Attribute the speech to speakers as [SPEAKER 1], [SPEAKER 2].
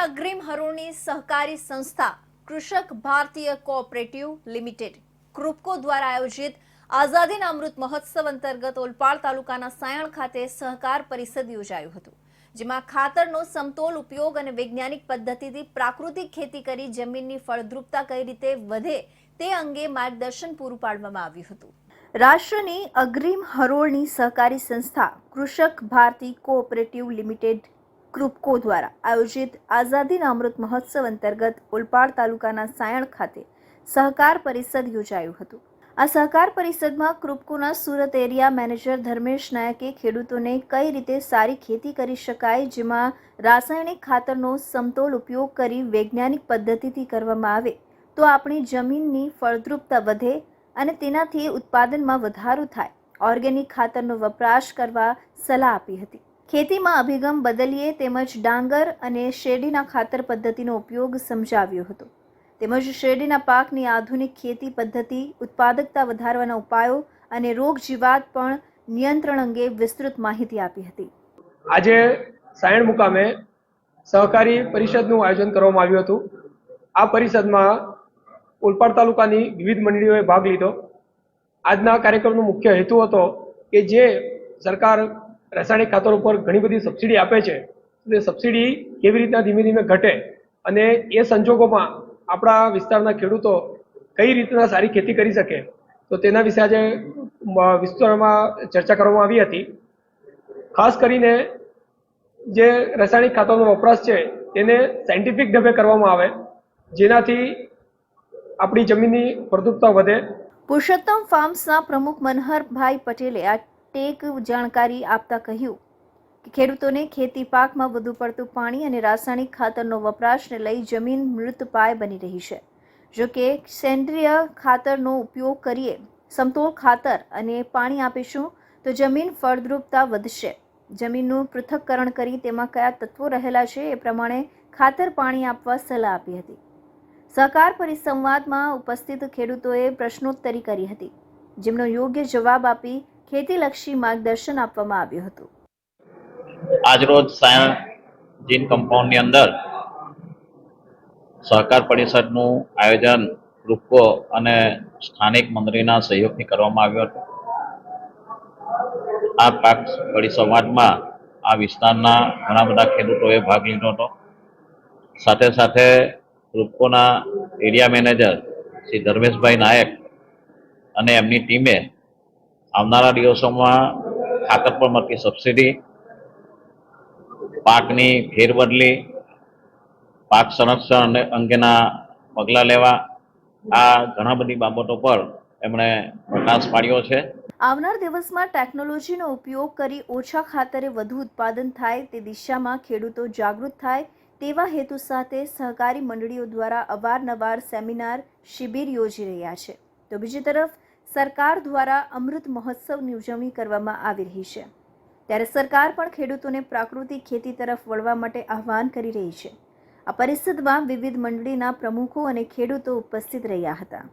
[SPEAKER 1] અગ્રીમ હરોળની સહકારી સંસ્થા કૃષક ભારતીય કોઓપરેટિવ લિમિટેડ ક્રુપકો દ્વારા આયોજિત આઝાદીના અમૃત મહોત્સવ અંતર્ગત ઓલપાડ તાલુકાના સાયણ ખાતે સહકાર પરિષદ યોજાયું હતું, જેમાં ખાતરનો સમતોલ ઉપયોગ અને વૈજ્ઞાનિક પદ્ધતિથી પ્રાકૃતિક ખેતી કરી જમીનની ફળદ્રુપતા કઈ રીતે વધે તે અંગે માર્ગદર્શન પૂરું પાડવામાં આવ્યું હતું. રાષ્ટ્રની અગ્રીમ હરોળની સહકારી સંસ્થા કૃષક ભારતી કોઓપરેટિવ લિમિટેડ ક્રુપકો દ્વારા આયોજિત આઝાદીના અમૃત મહોત્સવ અંતર્ગત ઓલપાડ તાલુકાના સાયણ ખાતે સહકાર પરિષદ યોજાયું હતું. આ સહકાર પરિષદમાં ક્રુપકોના સુરત એરિયા મેનેજર ધર્મેશ નાયકે ખેડૂતોને કઈ રીતે સારી ખેતી કરી શકાય, જેમાં રાસાયણિક ખાતરનો સમતોલ ઉપયોગ કરી વૈજ્ઞાનિક પદ્ધતિથી કરવામાં આવે, તો આપણી જમીનની ફળદ્રુપતા વધે અને તેનાથી ઉત્પાદનમાં વધારો થાય. ઓર્ગેનિક ખાતરનો વપરાશ કરવા સલાહ આપી હતી. ખેતીમાં અભિગમ બદલીએ તેમજ ડાંગર અને શેરડીના ખાતર પદ્ધતિનો ઉપયોગ સમજાવ્યો હતો. તેમજ શેરડીના પાકની આધુનિક ખેતી પદ્ધતિ, ઉત્પાદકતા વધારવાના ઉપાયો અને રોગ જીવાત પણ નિયંત્રણ અંગે વિસ્તૃત માહિતી આપી હતી.
[SPEAKER 2] આજે સાયણ મુકામે સહકારી પરિષદનું આયોજન કરવામાં આવ્યું હતું. આ પરિષદમાં ઓલપાડ તાલુકાની વિવિધ મંડળીઓએ ભાગ લીધો. આજના કાર્યક્રમનો મુખ્ય હેતુ હતો કે જે સરકાર રાસાયણિક ખાતર ઉપર ઘણી બધી સબસિડી આપે છે. એ સબસિડી કેવી રીતના ધીમે ધીમે ઘટે અને એ સંજોગોમાં આપણા વિસ્તારના ખેડૂતો કઈ રીતના સારી ખેતી કરી શકે, તો તેના વિશે આજે વિસ્તારમાં ચર્ચા કરવામાં આવી હતી. ખાસ કરીને જે રાસાયણિક ખાતરનો વપરાશ છે, તેને સાયન્ટિફિક ઢબે કરવામાં આવે, જેનાથી આપણી જમીનની ફળદ્રુપતા વધે.
[SPEAKER 1] પુરુષોત્તમ ફાર્મ્સના પ્રમુખ મનહરભાઈ પટેલે આ ટેક જાણકારી આપતા કહ્યું કે ખેડૂતોને ખેતી પાકમાં વધુ પડતું પાણી અને રાસાયણિક ખાતરનો વપરાશને લઈ જમીન મૃતપાય બની રહી છે. જો કે સેન્દ્રિય ખાતરનો ઉપયોગ કરીએ સમતોલ ખાતર અને પાણી આપીશું તો જમીન ફળદ્રુપતા વધશે. જમીનનું પૃથક્કરણ કરી તેમાં કયા તત્વો રહેલા છે એ પ્રમાણે ખાતર પાણી આપવા સલાહ આપી હતી. સહકાર પરિસંવાદમાં ઉપસ્થિત ખેડૂતોએ પ્રશ્નોત્તરી કરી હતી. જેમનો યોગ્ય જવાબ આપી ખેતીલક્ષી માર્ગદર્શન આપવામાં આવ્યું હતું.
[SPEAKER 3] આજરોજ સાયણ જીન કમ્પાઉન્ડની અંદર સહકાર પરિષદનું આયોજન ગ્રુપકો અને સ્થાનિક મંત્રીના સહયોગથી કરવામાં આવ્યું હતું. આ પાક પરિસંવાદમાં આ વિસ્તારના ઘણા બધા ખેડૂતોએ ભાગ લીધો હતો. સાથે સાથે ગ્રુપકોના એરિયા મેનેજર શ્રી ધર્મેશભાઈ નાયક અને એમની ટીમે આવનારા દિવસોમાં ખાતર પર મળતી સબસિડી પાકની ફેરબદલી, પાક સંરક્ષણ અંગેના પગલાં લેવા, આ ઘણા બધી બાબતો પર એમણે પ્રકાશ પાડ્યો છે.
[SPEAKER 1] આવનાર દિવસમાં ટેકનોલોજીનો ઉપયોગ કરી ઓછા ખાતરે વધુ ઉત્પાદન થાય તે દિશામાં ખેડૂતો જાગૃત થાય તેવા હેતુ સાથે સહકારી મંડળીઓ દ્વારા અવારનવાર સેમિનાર, શિબિર યોજી રહ્યા છે. તો બીજી તરફ સરકાર દ્વારા અમૃત મહોત્સવની ઉજવણી કરવામાં આવી રહી છે. ત્યારે સરકાર પણ ખેડૂતોને પ્રાકૃતિક ખેતી તરફ વળવા માટે આહ્વાન કરી રહી છે. આ પરિષદમાં વિવિધ મંડળીના પ્રમુખો અને ખેડૂતો ઉપસ્થિત રહ્યા હતા.